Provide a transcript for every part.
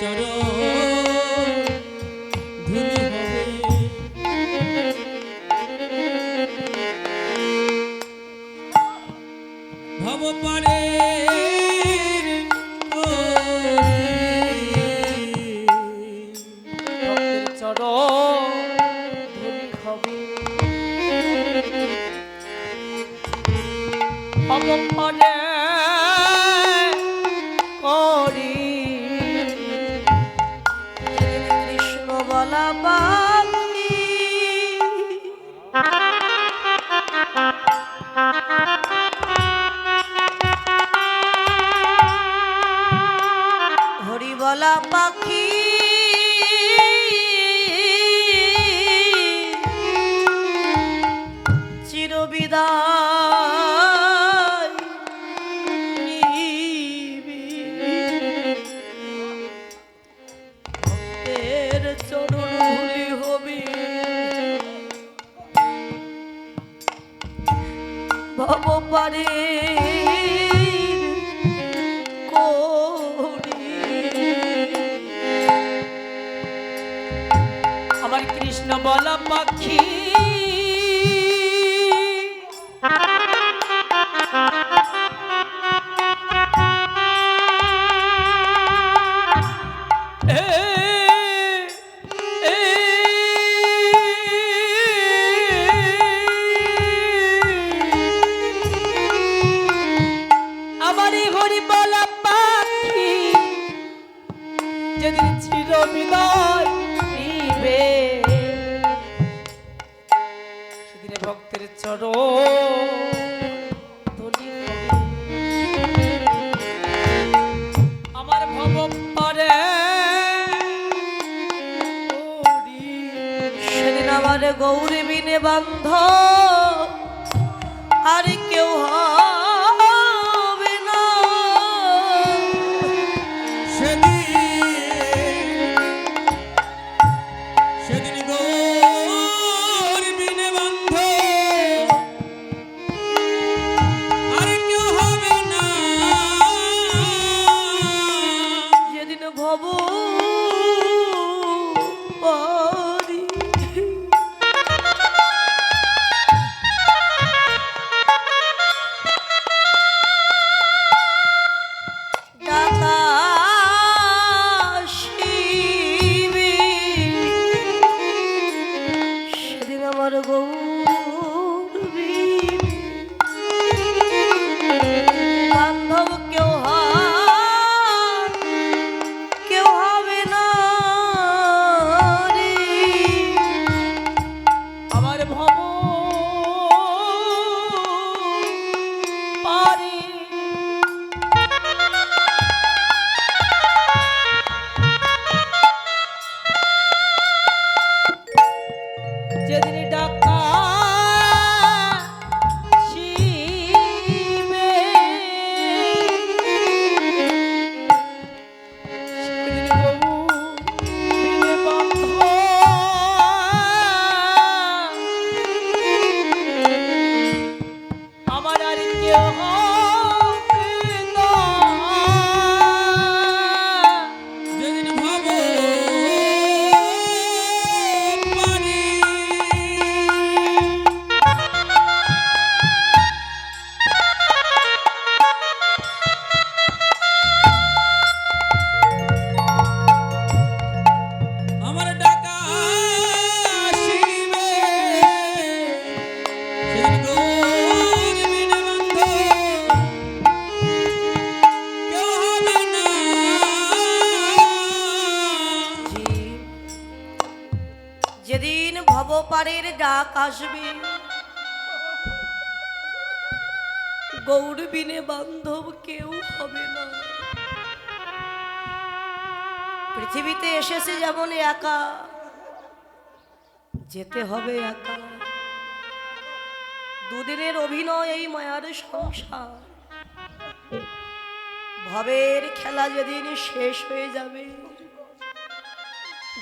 চরণ বলা পাখি ভক্তের চর আমার ভব পরে সেদিন আমার গৌরী বিনে বান্ধ। আর কেউ হয় ভব গৌরবিনে বান্ধব কেউ হবে না। পৃথিবীতে এসেছে যেমন একা, যেতে হবে একা। দুদিনের অভিনয় এই মায়ার সংসার। ভবের খেলা যেদিন শেষ হয়ে যাবে,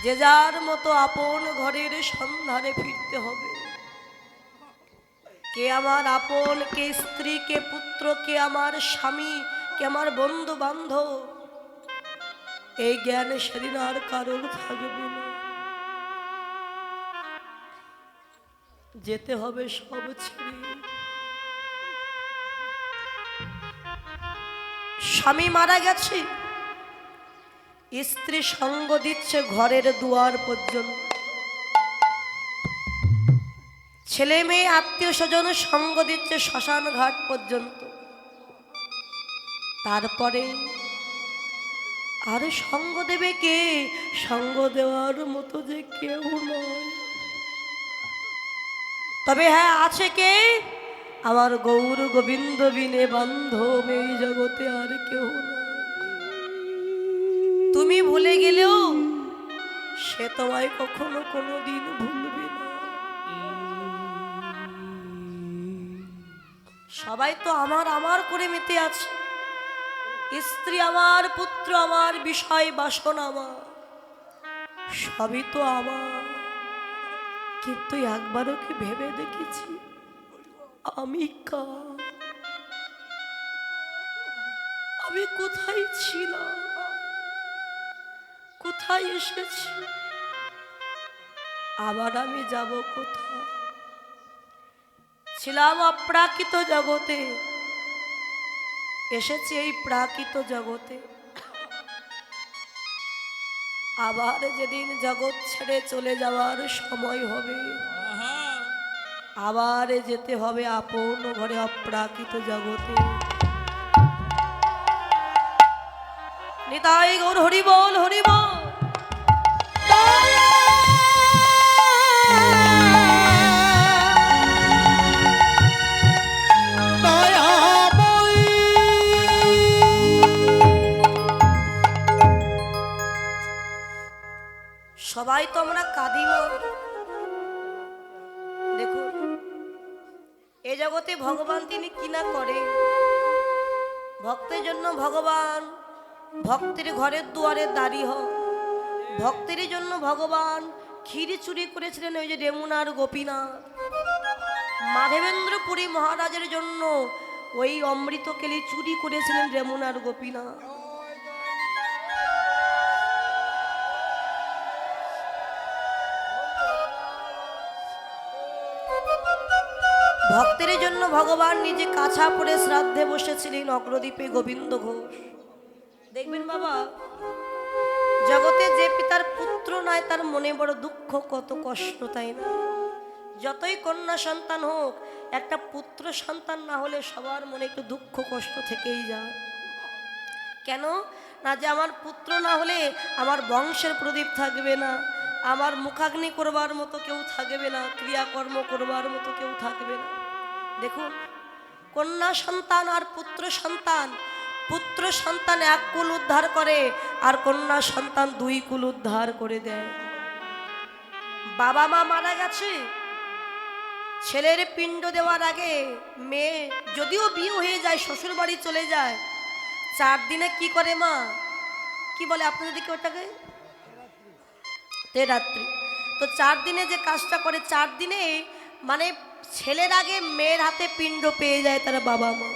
যে যার মতো আপন ঘরের সন্ধানে ফিরতে হবে। কে আমার আপন, কে স্ত্রী, কে পুত্র, কে আমার স্বামী, কে আমার বন্ধু বান্ধব এই জ্ঞান সেদিন আর কারোর থাকবে না। যেতে হবে সব ছেড়ে। স্বামী মারা গেছে। স্ত্রী সঙ্গ দিচ্ছে ঘরের দুয়ার পর্যন্ত। ছেলে মেয়ে, আত্মীয় স্বজন সঙ্গ দিচ্ছে শ্মশান ঘাট পর্যন্ত। তারপরে আর সঙ্গ দেবে কে? সঙ্গ দেওয়ার মতো যে কেউ নয় তবে হ্যাঁ আছে কে? আমার গৌর গোবিন্দ বিনে বান্ধব এই জগতে আর কেউ তুমি ভুলে গেলেও সে তোমায় কখনো কোনো দিন ভুলবে না। সবাই তো আমার আমার করে মেতে আছে। স্ত্রী আমার, পুত্র আমার, বিষয়, বাসন আমার, সবই তো আমার। কিন্তু একবারও কি ভেবে দেখেছি, আমি কা আমি কোথায় ছিলাম? কোথায় এসেছি? আবার আমি যাব কোথায়? ছিলাম অপ্রাকৃত জগতে। এসেছি এই প্রাকৃত জগতে। আবার যেদিন জগৎ ছেড়ে চলে যাওয়ার সময় হবে, আবার যেতে হবে আপন ঘরে অপ্রাকৃত জগতে। নিতাই গৌর হরি বল ভগবান তিনি কি না করে? ভক্তের জন্য ভগবান, ভক্তের ঘরের দুয়ারে দাঁড়িয়ে হন ভক্তের জন্য ভগবান ক্ষীরি চুরি করেছিলেন ওই যে রেমুনার গোপীনাথ। মাধবেন্দ্রপুরী মহারাজের জন্য ওই অমৃত কেলি চুরি করেছিলেন রেমুনার গোপীনাথ। ভক্তের জন্য ভগবান নিজে কাছা পড়ে শ্রাদ্ধে বসেছিলেন অগ্রদ্বীপে গোবিন্দ ঘোষ। দেখবেন বাবা, জগতে যে পিতার পুত্র নয়, তার মনে বড় দুঃখ, কত কষ্ট, তাই না? যতই কন্যা সন্তান হোক, একটা পুত্র সন্তান না হলে সবার মনে একটু দুঃখ, কষ্ট থেকেই যায়। কেন? না যে আমার পুত্র না হলে আমার বংশের প্রদীপ থাকবে না, আমার মুখাগ্নি করবার মতো কেউ থাকবে না, ক্রিয়াকর্ম করবার মতো কেউ থাকবে না। দেখুন, কন্যা সন্তান আর পুত্র সন্তান পুত্র সন্তান এক কুল উদ্ধার করে, আর কন্যা সন্তান দুই কুল উদ্ধার করে দেয়। বাবা মা মারা গেছে। ছেলের পিণ্ড দেওয়ার আগে মেয়ে যদিও বিয়ে হয়ে যায় শ্বশুর বাড়ি চলে যায়, চার দিনে কি করে মা? কি বলে আপনাদের দিকে ওটাকে? তে রাত্রি তো চার দিনে যে কাজটা করে, চার দিনে মানে ছেলের আগে মেয়ের হাতে পিণ্ড পেয়ে যায় তার বাবা মা।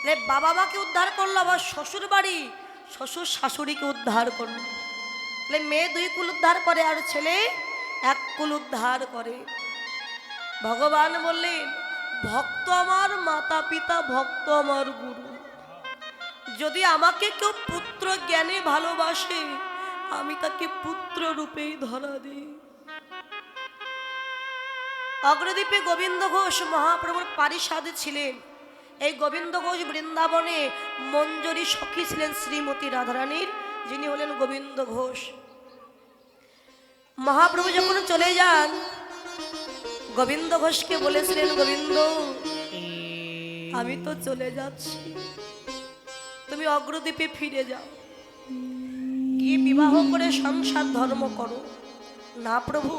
তাহলে বাবা মাকে উদ্ধার করল, আবার শ্বশুর বাড়ি শ্বশুর শাশুড়িকে উদ্ধার করল। তাহলে মেয়ে দুই কুল উদ্ধার করে আর ছেলে এক কুল উদ্ধার করে। ভগবান বললেন, ভক্ত আমার মাতা পিতা ভক্ত আমার গুরু। যদি আমাকে কেউ পুত্র জ্ঞানে ভালোবাসে, আমি তাকে পুত্র রূপেই ধরা দিই। অগ্রদ্বীপে গোবিন্দ ঘোষ মহাপ্রভুর পারিষাদ ছিলেন। এই গোবিন্দ ঘোষ বৃন্দাবনে মঞ্জরি সখী ছিলেন শ্রীমতী রাধারানীর, যিনি হলেন গোবিন্দ ঘোষ। মহাপ্রভু যখন চলে যান, গোবিন্দ ঘোষকে বলেছিলেন, গোবিন্দ, আমি তো চলে যাচ্ছি। তুমি অগ্রদ্বীপে ফিরে যাও। গিয়ে বিবাহ করে সংসার ধর্ম করো? না প্রভু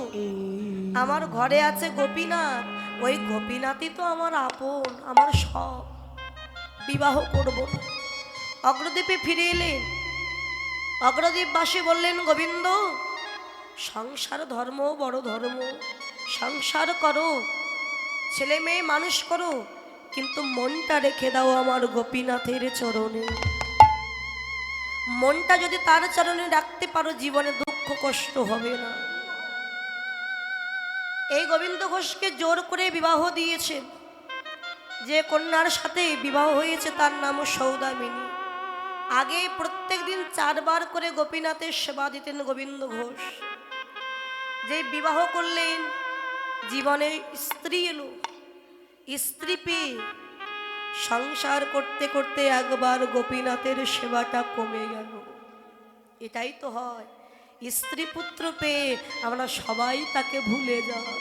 আমার ঘরে আছে গোপীনাথ। ওই গোপীনাথই তো আমার আপন, আমার সব। বিবাহ করব অগ্রদ্বীপে ফিরে এলেন। অগ্রদ্বীপবাসী বললেন, গোবিন্দ, সংসার ধর্ম বড় ধর্ম। সংসার করো, ছেলে মেয়ে মানুষ করো, কিন্তু মনটা রেখে দাও আমার গোপীনাথের চরণে। মনটা যদি তার চরণে রাখতে পারো, জীবনে দুঃখ কষ্ট হবে না। এই গোবিন্দ ঘোষকে জোর করে বিবাহ দিয়েছে। যে কন্যার সাথে বিবাহ হয়েছে তার নাম সৌদামিনী। আগে প্রত্যেক দিন চারবার করে গোপীনাথের সেবা দিতেন গোবিন্দ ঘোষ। যে বিবাহ করলেন, জীবনে স্ত্রী এলো। স্ত্রী পেয়ে সংসার করতে করতে একবার গোপীনাথের সেবাটা কমে গেল। এটাই তো হয়। স্ত্রী পুত্র পেয়ে আমরা সবাই তাকে ভুলে যাই।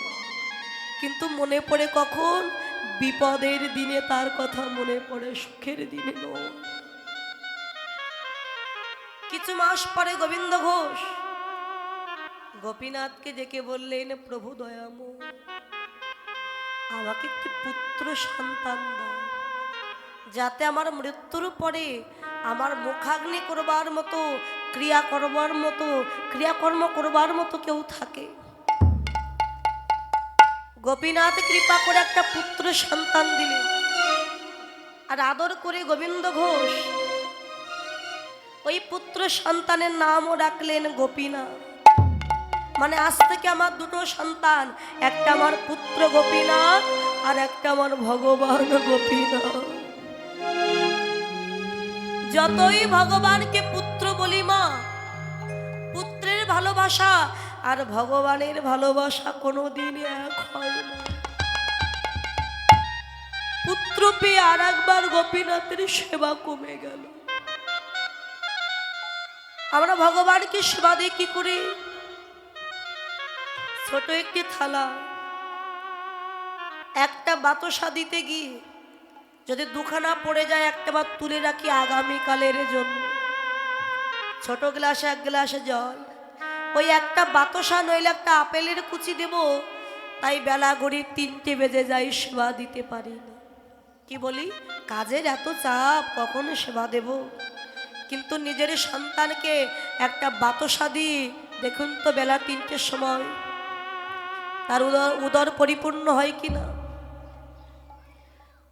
কিন্তু মনে পড়ে কখন? বিপদের দিনে তার কথা মনে পড়ে, সুখের দিনে কিছু মাস পরে গোবিন্দ ঘোষ গোপীনাথকে ডেকে বললেন, প্রভু দয়াম আমাকে একটি পুত্র সন্তান দাও। যাতে আমার মৃত্যুর পরে আমার মুখাগ্নি করবার মতো, ক্রিয়া করবার মতো, ক্রিয়াকর্ম করবার মতো কেউ থাকে। গোপীনাথ কৃপা করে একটা পুত্র সন্তান দিলেন। আর আদর করে গোবিন্দ ঘোষ, ওই পুত্র সন্তানের নামও রাখলেন গোপীনাথ। মানে আজ থেকে আমার দুটো সন্তান, একটা আমার পুত্র গোপীনাথ আর একটা আমার ভগবান গোপীনাথ। যতই ভগবানকে পুত্র বলি মা, পুত্রের ভালোবাসা আর ভগবানের ভালোবাসা কোনোদিন এক হয় না। পুত্র পেয়ে আর একবার গোপীনাথের সেবা কমে গেল। আমরা ভগবানকে সেবা দিই কি করে? ছোট একটি থালা, একটা বাতসা দিতে গিয়ে যদি দুখানা পড়ে যায়, একটা বার তুলে রাখি আগামীকালের জন্য। ছোট গ্লাসে এক গ্লাসে জল। ওই একটা বাতসা, নইলে একটা আপেলের কুচি দেব। তাই বেলা গড়ি তিনটে বেজে যাই সেবা দিতে পারি না। কি বলি? কাজের এত চাপ, কখনো সেবা দেব? কিন্তু নিজের সন্তানকে একটা বাতসা দিই, দেখুন তো বেলা তিনটের সময়। তার উদর উদর পরিপূর্ণ হয় কি না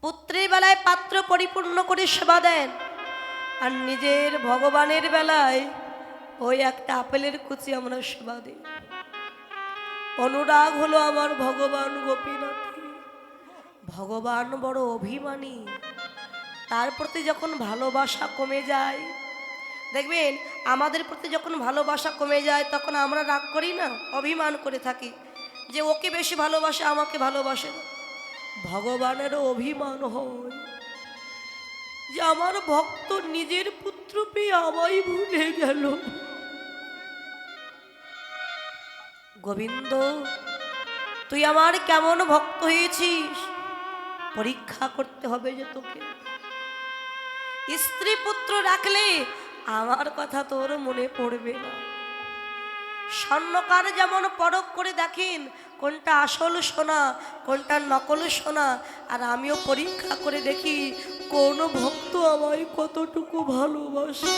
পুত্রের বেলায় পাত্র পরিপূর্ণ করে সেবা দেন। আর নিজের ভগবানের বেলায় ওই একটা আপেলের কুচি আমরা সেবা দিই। অনুরাগ হলো আমার ভগবান গোপীনাথ ভগবান বড় অভিমানী। তার প্রতি যখন ভালোবাসা কমে যায়, দেখবেন, আমাদের প্রতি যখন ভালোবাসা কমে যায়, তখন আমরা রাগ করি না, অভিমান করে থাকি যে ওকে বেশি ভালোবাসে, আমাকে ভালোবাসে না। ভগবানেরও অভিমান হয় যে আমার ভক্ত নিজের পুত্র পেয়ে আমায় ভুলে গেল। গোবিন্দ, তুই আমার কেমন ভক্ত হয়েছিস? পরীক্ষা করতে হবে যে তোকে। স্ত্রী পুত্র রাখলে আমার কথা তোর মনে পড়বে না। স্বর্ণকার যেমন পরখ করে দেখেন কোনটা আসল সোনা, কোনটা নকল সোনা? আর আমিও পরীক্ষা করে দেখি, কোন ভক্ত আমায় কতটুকু ভালোবাসে।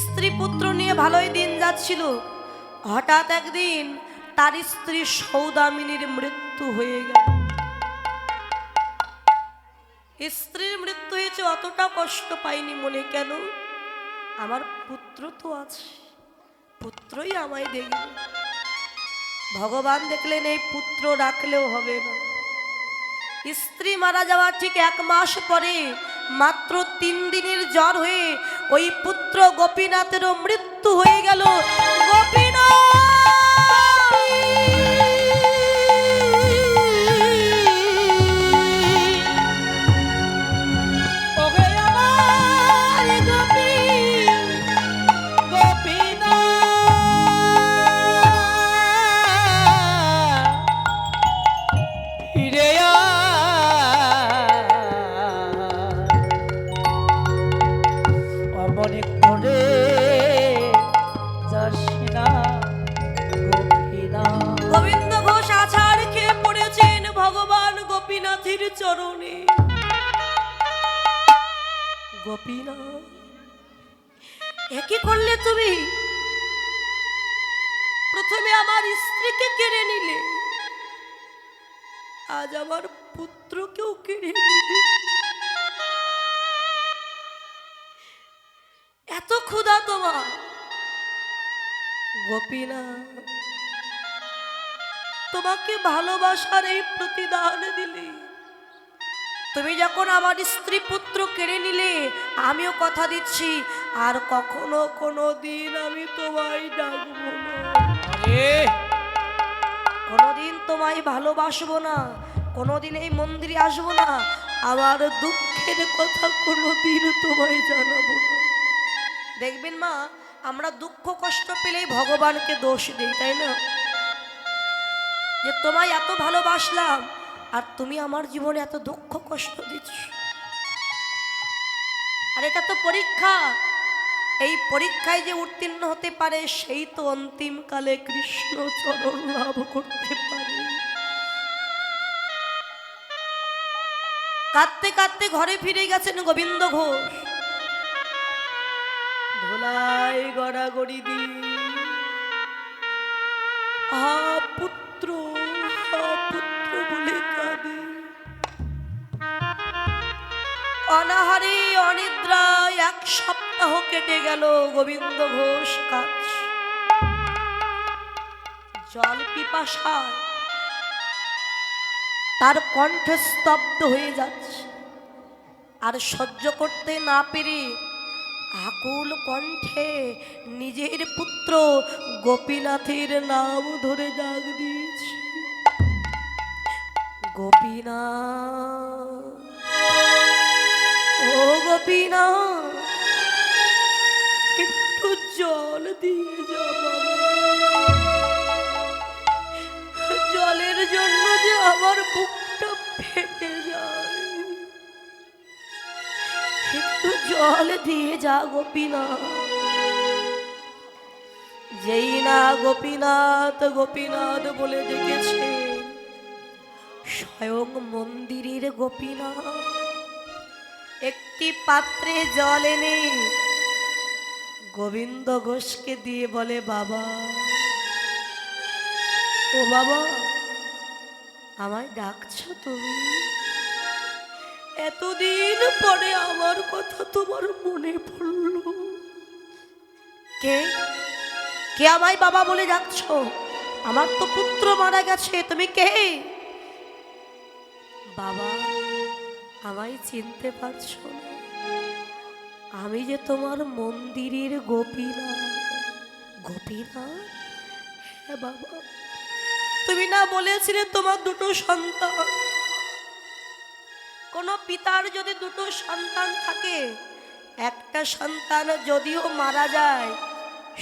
স্ত্রী পুত্র নিয়ে ভালোই দিন যাচ্ছিল। হঠাৎ একদিন তার স্ত্রী সৌদামিনীর মৃত্যু হয়ে গেল। স্ত্রীর মৃত্যু হয়েছে অতটা কষ্ট পাইনি মনে কেন? আমার পুত্র তো আছে। পুত্রই আমায় দেখবে ভগবান দেখলেন এই পুত্র রাখলেও হবে না। স্ত্রী মারা যাওয়া ঠিক এক মাস পরে, মাত্র তিন দিনের জ্বর হয়ে ওই পুত্র গোপীনাথেরও মৃত্যু হয়ে গেল। গোপীনাথ! গোপীনা তোমাকে ভালোবাসার এই প্রতিদান দিলি তুমি যখন আমার স্ত্রী পুত্র কেড়ে নিলে আমিও কথা দিচ্ছি আর কখনো কোনো দিন আমি তোমায় ডাকবো না। কোনোদিন তোমায় ভালোবাসবো না কোনোদিন এই মন্দিরে আসব না আমার দুঃখের কথা কোনোদিন তোমায় জানাব না। দেখবেন মা আমরা দুঃখ কষ্ট পেলেই ভগবানকে দোষ দিই, তাই না? যে তোমায় এত ভালোবাসলাম, আর তুমি আমার জীবনে এত দুঃখ কষ্ট দিচ্ছ। আর এটা তো পরীক্ষা। এই পরীক্ষায় যে উত্তীর্ণ হতে পারে, সেই তো অন্তিমকালে কৃষ্ণ চরণ লাভ করতে পারে। কাঁদতে কাঁদতে ঘরে ফিরে গেছেন গোবিন্দ ঘোষ। ধোলাই গড়াগড়ি দি হা পুত্র হা পুত্র বলে কাঁদে। অনাহারে অনিদ্রায় এক সপ্তাহ কেটে গেল গোবিন্দ ঘোষ কাজ। জল পিপাসায় তার কণ্ঠ স্তব্ধ হয়ে যাচ্ছে। আর সহ্য করতে না পেরে আকুল কণ্ঠে নিজের পুত্র গোপীনাথের নাম ধরে ডাক দিয়েছি গোপীনাথ, ও গোপীনাথ, একটু জল দিয়ে যাব। জলের জন্য যে আমার বুকটা জল দিয়ে যা গোপীনা যেই না গোপীনাথ গোপীনাথ বলে ডেকেছে, স্বয়ং মন্দিরের গোপীনাথ। একটি পাত্রে জল এনে গোবিন্দ ঘোষকে দিয়ে বলে, বাবা, ও বাবা, আমায় ডাকছো তুমি? এতদিন পরে আমার কথা তোমার মনে পড়ল। কে? কে আমায় বাবা বলে ডাকছো? আমার তো পুত্র মারা গেছে, তুমি কে? বাবা, আমায় চিনতে পারছ আমি যে তোমার মন্দিরের গোপীনা গোপীনা হ্যাঁ বাবা। তুমি না বলেছিলে তোমার দুটো সন্তান। কোন পিতার যদি দুটো সন্তান থাকে, একটা সন্তান যদিও মারা যায়,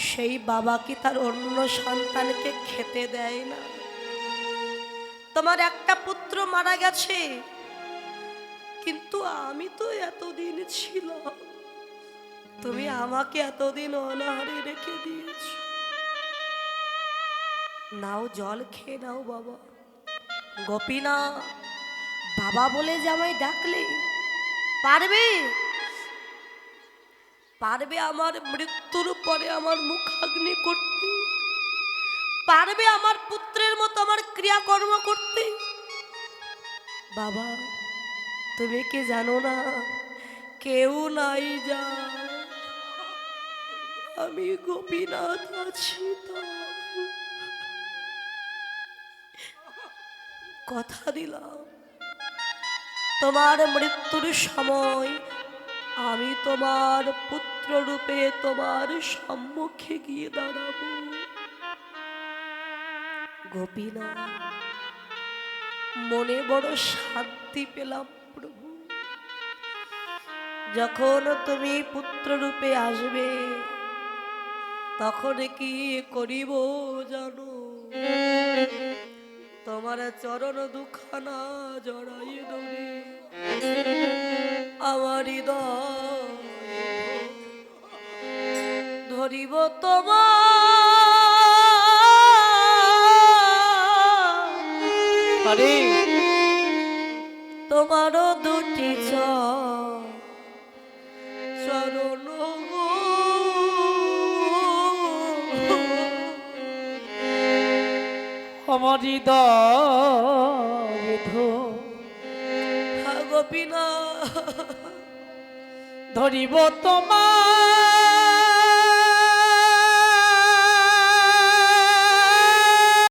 সেই বাবা কি তার অন্য সন্তানকে খেতে দেয় না? তোমার একটা পুত্র মারা গেছে, কিন্তু আমি তো এতদিন ছিলাম। তুমি আমাকে এতদিন অনাহারে রেখে দিয়েছ। নাও জল খেয়ে নাও বাবা। গোপীনা বাবা বলে আমায় ডাকলে, পারবে? পারবে আমার মৃত্যুর পরে আমার মুখাগ্নি করতে। পারবে আমার পুত্রের মতো আমার ক্রিয়াকর্ম করতে। বাবা, তুমি কি জানো না, কেউ নাই যা আমি গোপীনাথ আছি কথা দিলাম। তোমার মৃত্যুর সময়। আমি তোমার পুত্র রূপে তোমার সম্মুখে গিয়ে দাঁড়াবো। গোপীনা মনে বড় শান্তি পেলাম প্রভু। যখন তুমি পুত্র রূপে আসবে, তখন কি করিব জানো? তোমার চরণ দুখানা জড়াই দৌড়ি আমার ধরিব তোমার। গোপীনা ধরিব তোমার